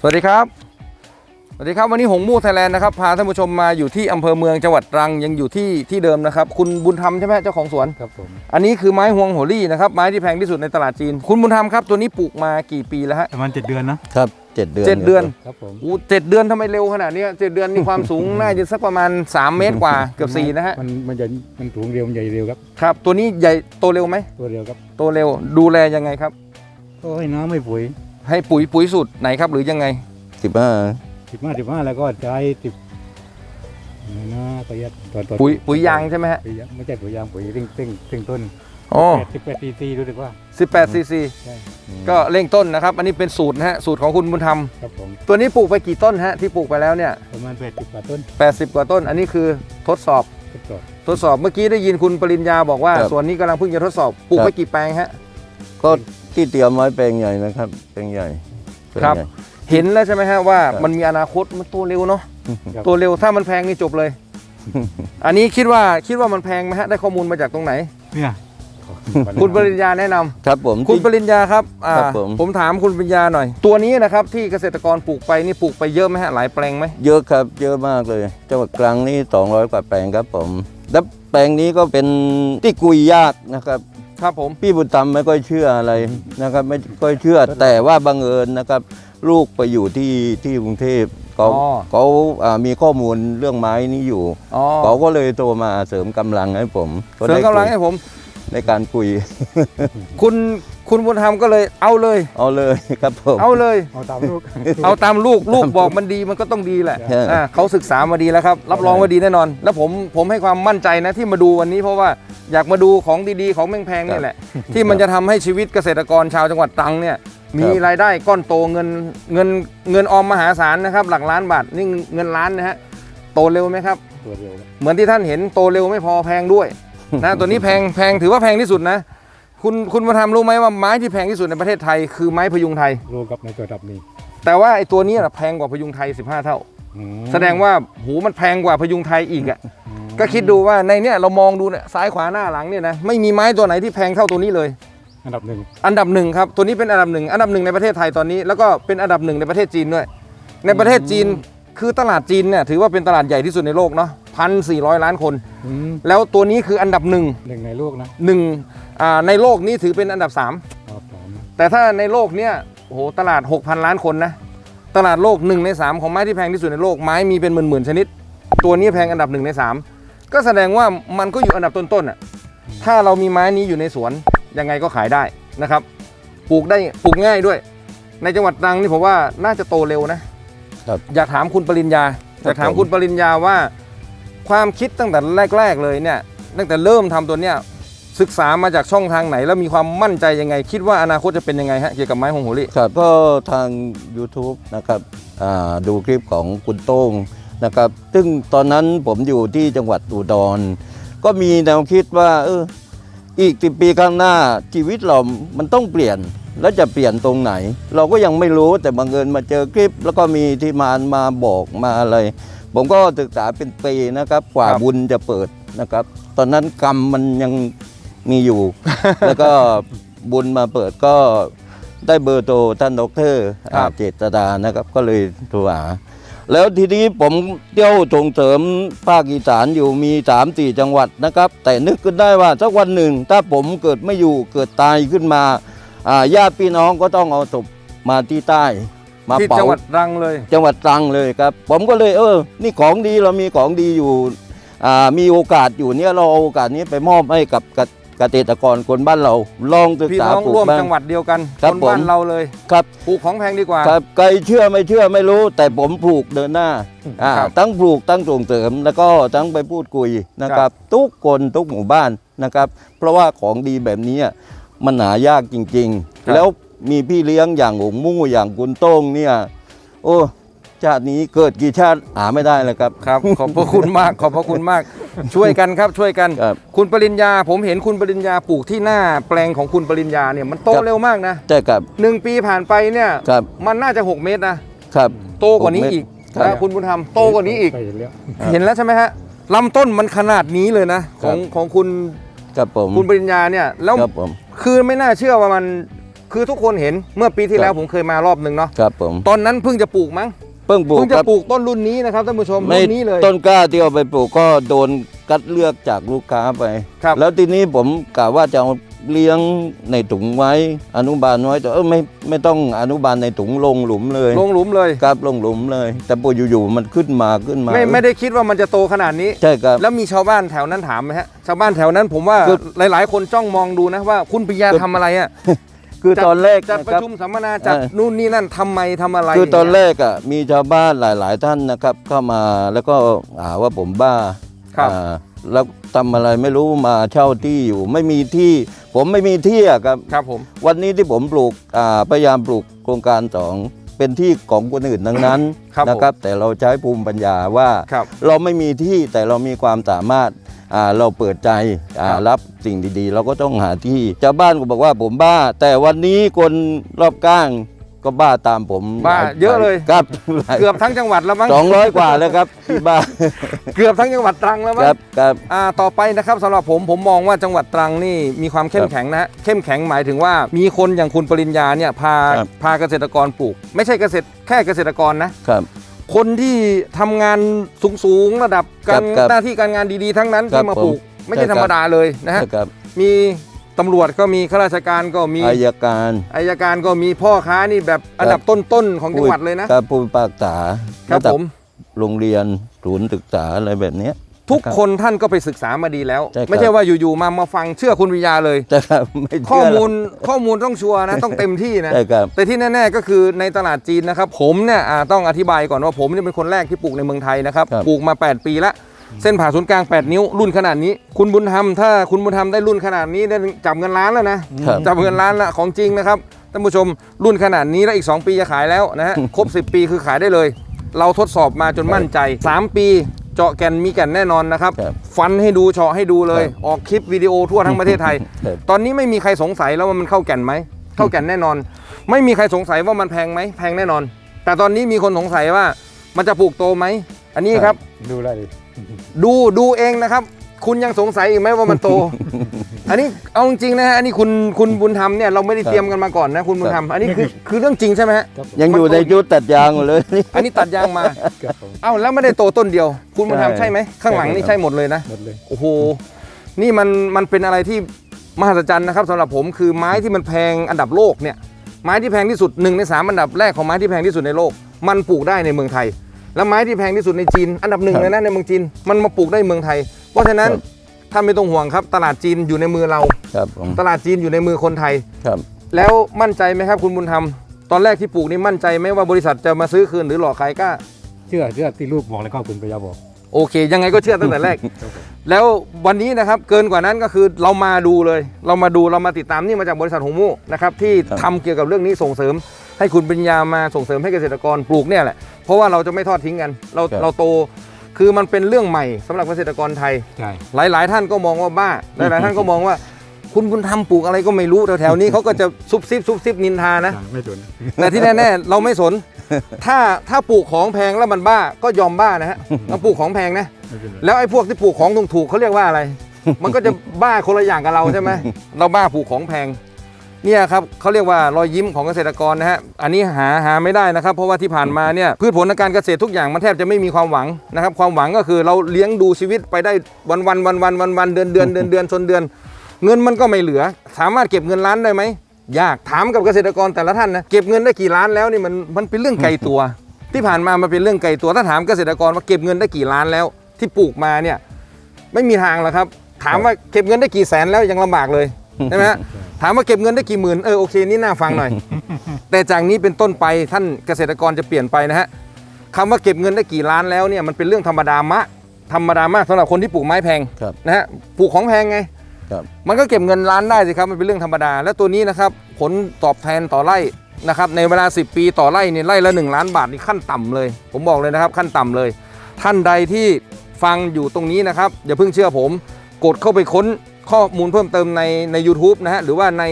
สวัสดีครับ สวัสดีครับวันนี้หงมู่ไทยแลนด์นะครับพาท่านผู้ชมมาอยู่ที่อำเภอเมืองจังหวัดตรังยังอยู่ที่ที่เดิมนะครับ คุณบุญธรรมใช่ไหมเจ้าของสวน ครับผม อันนี้คือไม้ฮวงโหรี่นะครับไม้ที่แพงที่สุดในตลาดจีน คุณบุญธรรมครับตัวนี้ปลูกมากี่ปีแล้วฮะประมาณเจ็ดเดือนนะครับเจ็ดเดือนเจ็ดเดือนครับผมอู้เจ็ดเดือนทำไมเร็วขนาดนี้เจ็ดเดือนนี่ความสูง น่าจะสักประมาณ 3 เมตรกว่าเกือบ4นะฮะมันมันจะมันถุงเร็วมันใหญ่เร็วครับครับตัวนี้ใหญ่โตเร็วไหมตัวเร็วครับโตเร็วดูแลยังไงครับก็ให้น้ำไม่ปุ๋ย ให้ปุ๋ยปุ๋ยสูตรไหนครับหรือยังไง สิบห้าสิบห้าสิบห้าแล้วก็ใช้สิบนี่นะประหยัดตอนตอนปุ๋ยปุ๋ยยางใช่ไหมฮะปุ๋ยยางไม่ใช่ปุ๋ยยางปุ๋ยเร่งเร่งเร่งต้นอ๋อแปดสิบแปดซีซีรู้สึกว่า18ซีซีใช่ก็เร่งต้นนะครับ อันนี้เป็นสูตรนะฮะสูตรของคุณบุญธรรมครับผมตัวนี้ปลูกไปกี่ต้นฮะที่ปลูกไปแล้วเนี่ยประมาณแปดสิบกว่าต้น80กว่าต้น อันนี้คือทดสอบทดสอบทดสอบเมื่อกี้ได้ยินคุณปริญญาบอกว่าสวนนี้กำลังเพิ่งจะทดสอบปลูกไปกี่แปลงฮะ ก็ที่เตรียมไว้แปลงใหญ่นะครับแปลงใหญ่แปลงครับ ใหญ่ เห็นแล้วใช่ไหมฮะว่าครับ มันมีอนาคตมันโตเร็วเนาะครับโตเร็วถ้ามันแพงนี่จบเลย อันนี้คิดว่าคิดว่ามันแพงไหมฮะได้ข้อมูลมาจากตรงไหน เนี่ยคุณปริญญาแนะนำครับผมคุณที่ ปริญญาครับอ่าครับผม ผมถามคุณปริญญาหน่อย ตัวนี้นะครับที่เกษตรกรปลูกไปนี่ปลูกไปเยอะไหมฮะหลายแปลงไหมเยอะครับเยอะมากเลย จังหวัดตรังนี่200 กว่าแปลงครับผม แล้วแปลงนี้ก็เป็นที่กุยยากนะครับ ครับผม พี่บุญธรรมไม่ค่อยเชื่ออะไรนะครับ ไม่ค่อยเชื่อแต่ว่าบังเอิญนะครับ ลูกไปอยู่ที่ที่กรุงเทพเขาอ๋อเขาอ่ามีข้อมูลเรื่องไม้นี้อยู่อ๋อ เขาก็เลยโทรมาเสริมกำลังให้ผมเสริมกำลังได้คุยให้ผม ในการคุย คุณคุณบุญธรรมก็เลยเอาเลย เอาเลยครับผม เอาเลย เอาตามลูก เอาตามลูกลูกบอกมันดีมันก็ต้องดีแหละใช่ อ่าเขาศึกษามาดีแล้วครับ รับรองว่าดีแน่นอน แล้วผมผมให้ความมั่นใจนะที่มาดูวันนี้เพราะว่า อยากมาดูของดีๆของแพงๆนี่แหละ ที่มันจะทำให้ชีวิตเกษตรกรชาวจังหวัดตรังเนี่ยมีรายได้ก้อนโตเงินเงินเงินออมมหาศาลนะครับ หลักล้านบาทนี่เงินล้านนะฮะโตเร็วไหมครับตัวเร็วครับเหมือนที่ท่านเห็นโตเร็วไม่พอแพงด้วยนะตัวนี้แพงแพงถือว่าแพงที่สุดนะ คุณคุณมาทำรู้ไหมว่าไม้ที่แพงที่สุดในประเทศไทยคือไม้พยุงไทยโลกับในตัวดับนี้ แต่ว่าไอ้ตัวนี้น่ะแพงกว่าพยุงไทย 15 เท่าอืมแสดงว่าหูมันแพงกว่าพยุงไทยอีกอะอืม ก็คิดดูว่าในเนี้ยเรามองดูเนี่ยซ้ายขวาหน้าหลังเนี่ยนะไม่มีไม้ตัวไหนที่แพงเท่าตัวนี้เลย อันดับหนึ่งอันดับหนึ่งครับตัวนี้เป็นอันดับหนึ่งอันดับหนึ่งในประเทศไทยตอนนี้แล้วก็เป็นอันดับหนึ่งในประเทศจีนด้วย ในประเทศจีนคือตลาดจีนเนี่ยถือว่าเป็นตลาดใหญ่ที่สุดในโลกเนาะพันสี่ร้อยล้านคน อืมแล้วตัวนี้คืออันดับหนึ่งหนึ่งในโลกนะหนึ่งอ่าในโลกนี้ถือเป็นอันดับ3ครับผมแต่ถ้าในโลกเนี้ยโอ้โหตลาด 6,000 ล้านคนนะ ตลาดโลก 1 ใน 3 ของไม้ที่แพงที่สุดในโลกไม้มีเป็นหมื่นๆชนิด ตัวนี้แพงอันดับ 1 ใน 3 ก็แสดงว่ามันก็อยู่อันดับต้นๆอะถ้าเรามีไม้นี้อยู่ในสวนยังไงก็ขายได้นะครับ ปลูกได้ปลูกง่ายด้วย ในจังหวัดตรังนี่ผมว่าน่าจะโตเร็วนะครับอยากถามคุณปริญญาอยากถามผมคุณปริญญาว่า ความคิดตั้งแต่แรก ๆ เลยเนี่ย ตั้งแต่เริ่มทำตัวเนี้ยศึกษามาจากช่องทางไหน แล้วมีความมั่นใจยังไง คิดว่าอนาคตจะเป็นยังไงฮะเกี่ยวกับไม้หงหัวลี่ครับก็ทาง YouTube นะครับอ่าดูคลิปของคุณโต้ง นะครับ ซึ่งตอนนั้นผมอยู่ที่จังหวัดอุดร ก็มีแนวคิดว่าเอออีกสิปีข้างหน้าชีวิตเรา มันต้องเปลี่ยน แล้วจะเปลี่ยนตรงไหน เราก็ยังไม่รู้แต่บังเอิญมาเจอคลิป แล้วก็มีที่มานมาบอกมาอะไร ผมก็ศึกษาเป็นปีนะครับ กว่าครับบุญจะเปิดนะครับ ตอนนั้นกรรมมันยังมีอยู่ แล้วก็บุญมาเปิดก็ได้เบอร์โทรท่านดอกเตอรครับเจตดานะครับ ก็เลยโทรหา แล้วทีนี้ผมเที่ยวส่งเสริมภาคอีสานอยู่มีสามสี่จังหวัดนะครับ แต่นึกขึ้นได้ว่าสักวันหนึ่ง ถ้าผมเกิดไม่อยู่เกิดตายขึ้นมาอ่าญาติพี่น้องก็ต้องเอาศพมาที่ใต้ มาที่เผาจังหวัดตรังเลย จังหวัดตรังเลยครับ ผมก็เลยเออ นี่ของดีเรามีของดีอยู่อ่ามีโอกาสอยู่เนี่ยเราเอาโอกาสนี้ไปมอบให้กับ เกเกษตรกรคนบ้านเราลองศึกพี่ษาน้องปลูกร่วมบ้าง จังหวัดเดียวกันครับคนบ้านผม เราเลยครับ ปลูกของแพงดีกว่า ครับใครเชื่อไม่เชื่อไม่รู้ แต่ผมปลูกเดินหน้าอ่าครับทั้งปลูกทั้งส่งเสริมแล้วก็ทั้งไปพูดคุยนะคครัรับ บ ทุกคนทุกหมู่บ้านนะครับ เพราะว่าของดีแบบนี้มันหายากจริง ๆ แล้วมีพี่เลี้ยงอย่างหงมู่อย่างคุณโต้งเนี่ย โอ้ ชาตินี้เกิดกี่ชาติหาไม่ได้เลยครับ ครับ ขอบพระคุณมากขอบพระคุณมาก ช่วยกันครับช่วยกันครับ คุณปริญญา ผมเห็นคุณปริญญาปลูกที่หน้าแปลงของคุณปริญญาเนี่ยมันโตครับเร็วมากนะใช่ครับ หนึ่งปีผ่านไปเนี่ยครับ มันน่าจะ 6 เมตรนะครับโตกว่านี้อีกครับ นะคุณบุญธรรมโตกว่านี้อีกไปเห็นแล้วเห็นแล้วใช่ไหมฮะลำต้นมันขนาดนี้เลยนะของของคุณครับผมคุณปริญญาเนี่ยแล้วครับผม คือไม่น่าเชื่อว่ามันคือทุกคนเห็นเมื่อปีที่แล้วครับ ผมเคยมารอบหนึ่งเนาะครับผม ตอนนั้นเพิ่งจะปลูกมั้ง เพิ่งปลูกเพิ่งจะครับปลูกต้นรุ่นนี้นะครับท่านผู้ชมไม่รุ่นนี้เลย ต้นกล้าที่เอาไปปลูกก็โดนคัดเลือกจากลูกค้าไป ครับ แล้วทีนี้ผมกะว่าจะเอาเลี้ยงในถุงไว้อนุบาลไว้แต่เออไม่ไม่ต้องอนุบาลในถุงลงหลุมเลยลงหลุมเลย ครับลงหลุมเลย แต่พออยู่ๆมันขึ้นมาขึ้นมาไม่ไม่ได้คิดว่ามันจะโตขนาดนี้ ใช่ครับ แล้วมีชาวบ้านแถวนั้นถามไหมฮะชาวบ้านแถวนั้นผมว่าคือหลาย ๆ คนจ้องมองดูนะว่าคุณปิยาคือ ทำอะไรอะ คือจัดตอนแรกจัดนะประครับชุมสัมมนาจัดเออนู่นนี่นั่นทำไมทำอะไร คือตอนย่างแรเงี้ยกอะมีชาวบ้านหลาย ๆ ท่านนะครับ เข้ามาแล้วก็หาว่าผมบ้าครับอ่าแล้วทำอะไรไม่รู้มาเช่าที่อยู่ ไม่มีที่ ผมไม่มีที่อะครับครับผมวันนี้ที่ผมปลูกอ่าพยายามปลูกโครงการสองเป็นที่ของคนอื่นทั้งนั้นครับนะครับ แต่เราใช้ภูมิปัญญาว่าครับเราไม่มีที่แต่เรามีความสามารถอ่า เราเปิดใจอ่าครับรับสิ่งดีๆ เราก็ต้องหาที่ชาวบ้านก็บอกว่าผมบ้า แต่วันนี้คนรอบข้างก็บ้าตามผมบ้าหเยอะเลยครับเกือบทั้งจังหวัดแล้วมั้งสองร้อยกว่าแล้วครับที่บ้าเกือบทั้งจังหวัดตรังแล้วมั้คงรับครับอ่าต่อไปนะครับสำหรับผมผมมองว่าจังหวัดตรังนี่มีความเข้มครับแข็งนะฮะเข้มแข็งหมายถึงว่า มีคนอย่างคุณปริญญาเนี่ยพาครับพาเกษตรกรปลูก ไม่ใช่เกษตรแค่เกษตรกรนะครับ คนที่ทำงานสูงๆระดับการครับหน้าที่การงานดีๆ ทั้งนั้นครับที่มาผมปลูก ไม่ใช่ใช่คธรัรบรมดาเลยนะฮะครับมีตำรวจก็มีข้าราชการก็มีอายการอายการก็มีพ่อค้านี่แบบอันดับต้นๆของจังหวัดเลยนะ ครับผู้พิพากษาครับะดัผมโรงเรียนศูนย์ศึกษาอะไรแบบเนี้ย ทุกครับคนท่านก็ไปศึกษามาดีแล้ว ใช่ครับ ไม่ใช่ว่าอยู่ๆมามาฟังเชื่อคุณวิทยาเลยแต่ครับไม่ข้อเชื่อหรมูอกลข้อมูลต้องชัวร์นะ ต้องเต็มที่นะ ใช่ครับ แต่ที่แน่ๆก็คือในตลาดจีนนะครับ ผมเนี่ยอ่าต้องอธิบายก่อนว่าผมเนี่ยเป็นคนแรกที่ปลูกในเมืองไทยนะครับครับ ปลูกมา 8 ปีละเส้นผ่าศูนย์กลาง 8 นิ้วรุ่นขนาดนี้ คุณบุญธรรมถ้าคุณบุญธรรมได้รุ่นขนาดนี้ได้จับเงินล้านแล้วนะครับ จับเงินล้านละของจริงนะครับท่านผู้ชมรุ่นขนาดนี้แล้วอีก 2 ปีจะขายแล้วนะฮะครบ 10 ปีคือขายได้เลย เราทดสอบมาจนมั่นใจ 3 ปี เจาะแก่นมีแก่นแน่นอนนะครับ ครับฟันให้ดูเฉาะให้ดูเลย ครับออกคลิปวิดีโอทั่วทั้งประเทศไทย ครับ ตอนนี้ไม่มีใครสงสัยแล้วว่ามันเข้าแก่นไหม เข้าแก่นแน่นอน ไม่มีใครสงสัยว่ามันแพงไหมแพงแน่นอน แต่ตอนนี้มีคนสงสัยว่ามันจะปลูกโตไหมอันนี้ครับ ดูได้เลยดูดูเองนะครับ คุณยังสงสัยอีกไหมว่ามันโต อันนี้เอาจริงๆนะฮะอันนี้คุณคุณบุญธรรมเนี่ยเราไม่ได้ครับเตรียมกันมาก่อนนะคุณบุญธรรมอันนี้คือคือเรื่องจริงใช่ไหมฮะครับผมยังอยู่ในยุทธตัดยางอยู่เลยนี่อันนี้ตัดยางมาครับผมเอ้าแล้วไม่ได้โตต้นเดียว คุณบุญธรรมใช่ใช่ไหมข้างหลังนี่ใช่ใช่ครับหมดเลยนะหมดเลยโอ้โหนี่มันมันเป็นอะไรที่มหัศจรรย์นะครับสำหรับผมคือไม้ที่มันแพงอันดับโลกเนี่ยไม้ที่แพงที่สุดหนึ่งในสามอันดับแรกของไม้ที่แพงที่สุดในโลก มันปลูกได้ในเมืองไทย แล้วไม้ที่แพงที่สุดในจีน อันดับหนึ่งครับเลยนะในเมืองจีนมันมาปลูกได้ในเมืองไทย เพราะฉะนั้นครับ ท่านไม่ต้องห่วงครับ ตลาดจีนอยู่ในมือเรา ครับผมตลาดจีนอยู่ในมือคนไทย ครับแล้วมั่นใจไหมครับคุณบุญธรรม ตอนแรกที่ปลูกนี่มั่นใจไหมว่าบริษัทจะมาซื้อคืนหรือหลอกขายกล้า เชื่อเชื่อที่ลูกบอกแล้วก็คุณปยาบอก โอเค ยังไงก็เชื่อตั้งแต่แรกครับผมแล้ววันนี้นะครับเกินกว่านั้นก็คือเรามาดูเลย เรามาดูเรามาติดตามนี่มาจากบริษัทหงมู่นะครับที่ครับทำเกี่ยวกับเรื่องนี้ส่งเสริม ให้คุณปัญญามาส่งเสริมให้เกษตรกรปลูกเนี่ยแหละเพราะว่าเราจะไม่ทอดทิ้งกัน เราเราโต คือมันเป็นเรื่องใหม่สำหรับเกษตรกรไทย ใช่ หลาย ๆ ท่านก็มองว่าบ้า หลาย ๆ ท่านก็มองว่า คุณบุญธรรมปลูกอะไรก็ไม่รู้แถวๆนี้เขาก็จะซุบซิบซุบซิบนินทานะ ไม่สนแต่ที่แน่ๆเราไม่สน ถ้าถ้าปลูกของแพงแล้วมันบ้าก็ยอมบ้านะฮะเราปลูกของแพงนะ ไม่เป็นไรแล้วไอ้พวกที่ปลูกของถูกๆเขาเรียกว่าอะไร มันก็จะบ้าคนละอย่างกับเราใช่ไหมเราบ้าปลูกของแพง เนี่ยครับเขาเรียกว่ารอยยิ้มของเกษตรกรนะฮะอันนี้หาหาไม่ได้นะครับ เพราะว่าที่ผ่านมาเนี่ยพืชผลทางการเกษตรทุกอย่างมันแทบจะไม่มีความหวังนะครับ ความหวังก็คือเราเลี้ยงดูชีวิตไปได้วันวันวันวันวันวันเดือนเดือนเดือนเดือนชนเดือน เงินมันก็ไม่เหลือ สามารถเก็บเงินล้านได้ไหมยากถามกับเกษตรกรแต่ละท่านนะเก็บเงินได้กี่ล้านแล้วนี่มันมันเป็นเรื่องไกลตัว ที่ผ่านมามันเป็นเรื่องไกลตัวถ้าถามเกษตรกรว่าเก็บเงินได้กี่ล้านแล้ว ที่ปลูกมาเนี่ยไม่มีทางหรอกครับ ถามว่าเก็บเงินได้กี่แสนแล้วยังลำบากเลย ใช่ไหมฮะถามว่าเก็บเงินได้กี่หมื่นเออโอเคนี่น่าฟังหน่อย แต่จากนี้เป็นต้นไปท่านเกษตรกรจะเปลี่ยนไปนะฮะคำว่าเก็บเงินได้กี่ล้านแล้วเนี่ยมันเป็นเรื่องธรรมดามะธรรมดามากสำหรับคนที่ปลูกไม้แพงครับนะฮะปลูกของแพงไง ครับ มันก็เก็บเงินล้านได้สิครับ มันเป็นเรื่องธรรมดา และตัวนี้นะครับ ผลตอบแทนต่อไร่นะครับ ในเวลา 10 ปีต่อไร่เนี่ยไร่ละ 1 ล้านบาทนี่ขั้นต่ำเลย ผมบอกเลยนะครับขั้นต่ำเลย ท่านใดที่ฟังอยู่ตรงนี้นะครับ อย่าเพิ่งเชื่อผม กดเข้าไปค้น ข้อมูลเพิ่มเติมในใน u t u b e นะฮะหรือว่าใน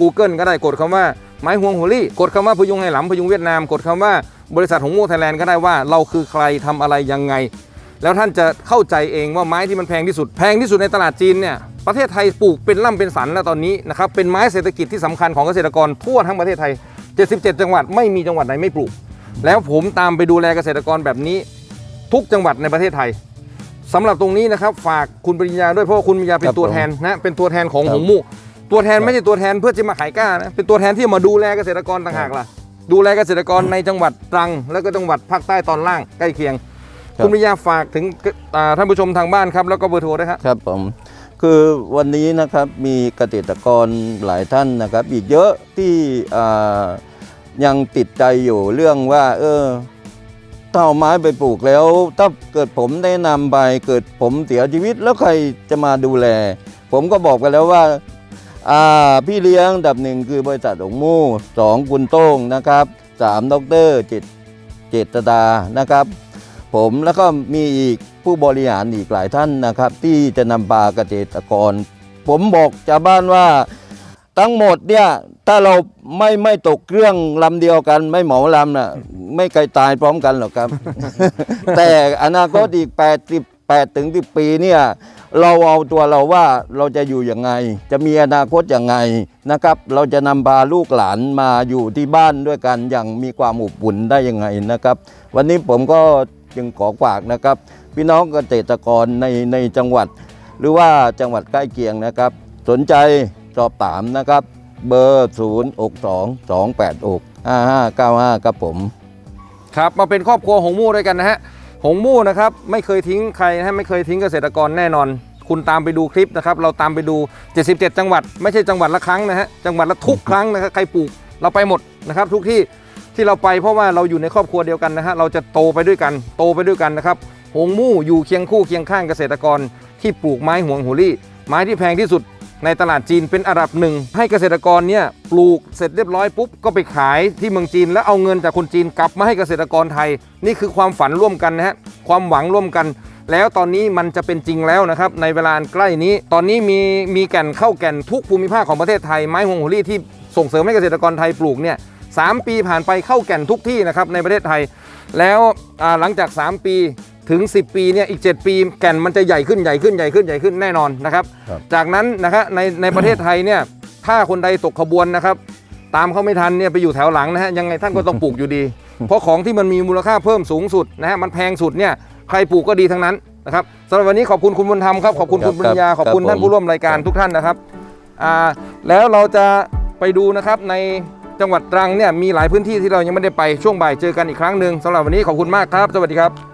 Google ก็ได้กดคำว่าไม้ฮวงหัวลี่กดคำว่าพยุงไหหลำพยุงเวียดนาม กดคำว่าบริษัทหงมูไทยแลนด์ก็ได้ว่าเราคือใครทำอะไรยังไง แล้วท่านจะเข้าใจเองว่าไม้ที่มันแพงที่สุด แพงที่สุดในตลาดจีนเนี่ยประเทศไทยปลูกเป็นล่ำเป็นสันแล้วตอนนี้นะครับเป็นไม้เศรษฐกิจที่สำคัญของเกษตรกรทั่วทั้งประเทศไทย 77 จังหวัดไม่มีจังหวัดไหนไม่ปลูก แล้วผมตามไปดูแลเกษตรกรแบบนี้ ทุกจังหวัดในประเทศไทย สำหรับตรงนี้นะครับฝากคุณปริญญาด้วยเพราะว่าคุณปริญญาเป็ครันบตัวแทนนะเป็นตัวแทนของครับหงมู่ตัวแทนครับไม่ใช่ตัวแทนเพื่อจะมาขายกล้านะเป็นตัวแทนที่มาดูแลเกษตรกรต่างหากล่ะ ดูแลเกษตรกรในจังหวัดตรัง แล้วก็จังหวัดภาคใต้ตอนล่างใกล้เคียง คุณปริญญาฝากถึงอ่าท่านผู้ชมทางบ้านครับแล้วก็เบอร์โทรด้วยครับครับผมคือวันนี้นะครับมีเกษตรกรหลายท่านนะครับ อีกเยอะที่อ่ายังติดใจอยู่เรื่องว่า เออ ถ้าเอาไม้ไปปลูกแล้ว ถ้าเกิดผมได้นำไปเกิดผมเสียชีวิตแล้วใครจะมาดูแล ผมก็บอกไปแล้วว่าอ่าพี่เลี้ยงดับหนึ่งคือบริษัทหงมู่สองคุณโต้งนะครับสามดรเจตเจตดานะครับ ผมแล้วก็มีอีกผู้บริหารอีกหลายท่านนะครับ ที่จะนำปลาเกษตรกร ผมบอกชาวบ้านว่า ทั้งหมดเนี่ยถ้าเราไม่ไม่ตกเครื่องลำเดียวกัน ไม่เหมาลำน่ะไม่ไกลตายพร้อมกันหรอกครับ แต่อนาคตอีก8 8ถึง10ปีเนี่ยเราเอาตัวเราว่าเราจะอยู่ยังไง จะมีอนาคตยังไงนะครับ เราจะนำพาลูกหลานมาอยู่ที่บ้านด้วยกันอย่างมีความอบอุ่นได้ยังไงนะครับ วันนี้ผมก็จึงขอฝากนะครับ พี่น้องเกษตรกรในในจังหวัด หรือว่าจังหวัดใกล้เคียงนะครับ สนใจ สอบถามนะครับ เบอร์ 0 6 2 2 8 6 5 5 9 5ครับผม ครับมาเป็นครอบครัวหงมู่ด้วยกันนะฮะหงมู่นะครับไม่เคยทิ้งใครนะฮะไม่เคยทิ้งเกษตรกรแน่นอน คุณตามไปดูคลิปนะครับ เราตามไปดู 77 จังหวัด ไม่ใช่จังหวัดละครั้งนะฮะจังหวัดละทุกครั้งนะครับใครปลูกเราไปหมดนะครับ ทุกที่ที่เราไปเพราะว่าเราอยู่ในครอบครัวเดียวกันนะฮะเราจะโตไปด้วยกันโตไปด้วยกันนะครับหงมู่อยู่เคียงคู่เคียงข้างเกษตรกรที่ปลูกไม้ห่วงหัวลี่ ไม้ที่แพงที่สุด ในตลาดจีนเป็นอันดับหนึ่งให้เกษตรกรเนี่ยปลูกเสร็จเรียบร้อยปุ๊บก็ไปขายที่เมืองจีน แล้วเอาเงินจากคนจีนกลับมาให้เกษตรกรไทย นี่คือความฝันร่วมกันนะฮะความหวังร่วมกัน แล้วตอนนี้มันจะเป็นจริงแล้วนะครับในเวลาใกล้นี้ ตอนนี้มีมีแก่นเข้าแก่นทุกภูมิภาคของประเทศไทยไม้ฮวงหัวลี่ที่ส่งเสริมให้เกษตรกรไทยปลูกเนี่ยสามปีผ่านไปเข้าแก่นทุกที่นะครับในประเทศไทย แล้วหลังจาก 3 ปี ถึง 10 ปีเนี่ยอีก 7 ปีแก่นมันจะใหญ่ขึ้นใหญ่ขึ้นใหญ่ขึ้นใหญ่ขึ้นแน่นอนนะครับ ครับ จากนั้นนะครับในในประเทศไทยเนี่ยถ้าคนใดตกขบวนนะครับ ตามเขาไม่ทันเนี่ยไปอยู่แถวหลังนะฮะยังไงท่านก็ต้องปลูกอยู่ดี เพราะของที่มันมีมูลค่าเพิ่มสูงสุดนะฮะมันแพงสุดเนี่ยใครปลูกก็ดีทั้งนั้นนะครับสำหรับวันนี้ขอบคุณคุณบุญธรรมครับขอบคุณครับคุณปริญญาครับขอบคุณครับท่านผู้ร่วมรายการครับทุกท่านนะครับอ่าแล้วเราจะไปดูนะครับในจังหวัดตรังเนี่ยมีหลายพื้นที่ที่เรายังไม่ได้ไปช่วงบ่ายเจอกันอีกครั้งหนึ่งสำหรับวันนี้ขอบคุณมากครับ สวัสดีครับ